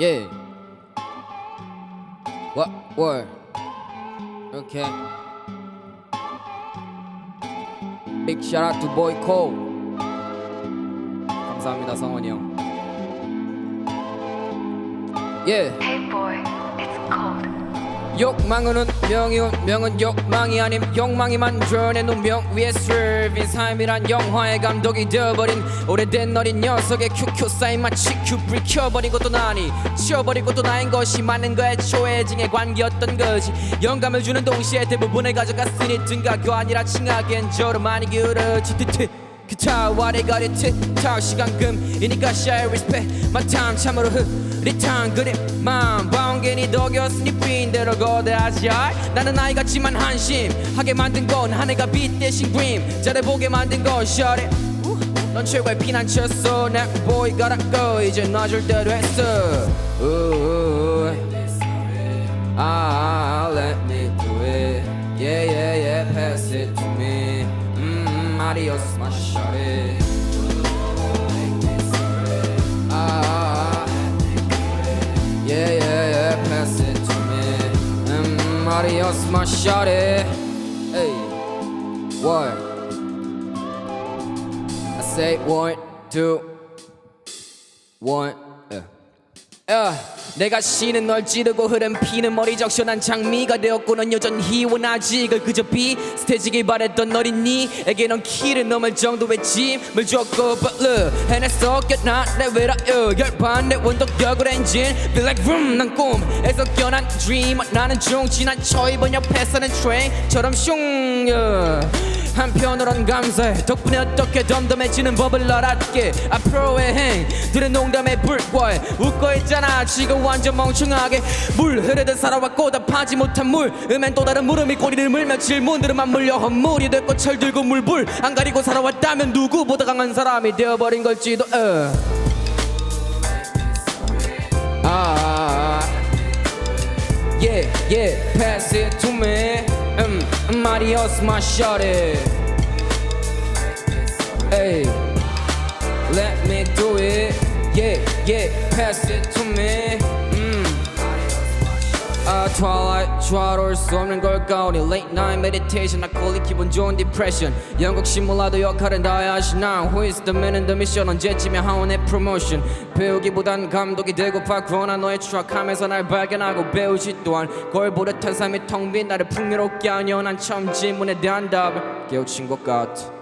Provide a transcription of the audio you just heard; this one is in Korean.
Yeah. What word? Okay. Big shout out to Boy Cole. 감사합니다 성원이 형. Yeah. Hey boy. 욕망은 운명이온 명은 욕망이 아님. 욕망이 만들어낸 운명 위에 이 삶이란 영화의 감독이 되어버린 오래된 어린 녀석의 큐큐 사인 마치 큐브리 켜버린 것도 나니 치워버린 것도 나인 것이 많은 거에 초해징의 관계였던 거지. 영감을 주는 동시에 대부분을 가져갔으니 등가교 아니라 칭하기엔 저를 많이 기울어지 트트 기타 와래 가리트 타 시간금 이니까 share respect. My time 참으로 흐릿한 그림만 방견이 덕이었으니 빈대로 거대하지 나는 아이 같지만 한심하게 만든 건 하늘과 빛 대신 그림. 잘해보게 만든 건 it 넌 최고의 피난처였어. 내 보이 가라고 이제 놔줄 때도 했어 adios, my shawty. Ah, yeah, yeah, yeah, pass it to me. Mm, adios, my. Hey, what? I say one, two, one. Yeah. 야, 내가 씨는 널 찌르고 흐른 피는 머리 적셔난 장미가 되었고는 여전히 원하지 이걸 그저 비 스테이지길 바랬던 어린이에게 넌 키를 넘을 정도의 짐을 줬고 but look 해냈어. 껴나 내 외라여 열반 내 원동력을 엔진. Feel like vroom 난 꿈에서 깨어난 dream. 나는 중 지난 처입은 옆에 서는 트레인처럼 슝 yeah. 한편으론 감사해. 덕분에 어떻게 덤덤해지는 법을 알았게 앞으로의 행들은 농담에 불과해. 웃고 있잖아. 지금 완전 멍청하게 물 흐르듯 살아왔고 답하지 못한 물. 음엔 또 다른 물음이 꼬리를 물며 질문들만 물려 헛물이 됐고 철들고 물불 안 가리고 살아왔다면 누구보다 강한 사람이 되어버린 걸지도 어. 아, yeah, yeah, pass it to me. Um, adios, my shorty. Hey, let me do it. Yeah, yeah, pass it to me. Twilight, 좌로울 수 없는 걸까 우리 late night meditation call it 기분 좋은 depression. 영국 시뮬라도 역할은 다 해야지 now Who is the man in the mission? 언제쯤이야 하원의 promotion? 배우기보단 감독이 되고파 구원하 너의 추락하면서 날 발견하고 배우지 또한 보듯한 삶이 텅빈 나를 풍요롭게 하려 난 처음 질문에 대한 답을 깨우친 것 같아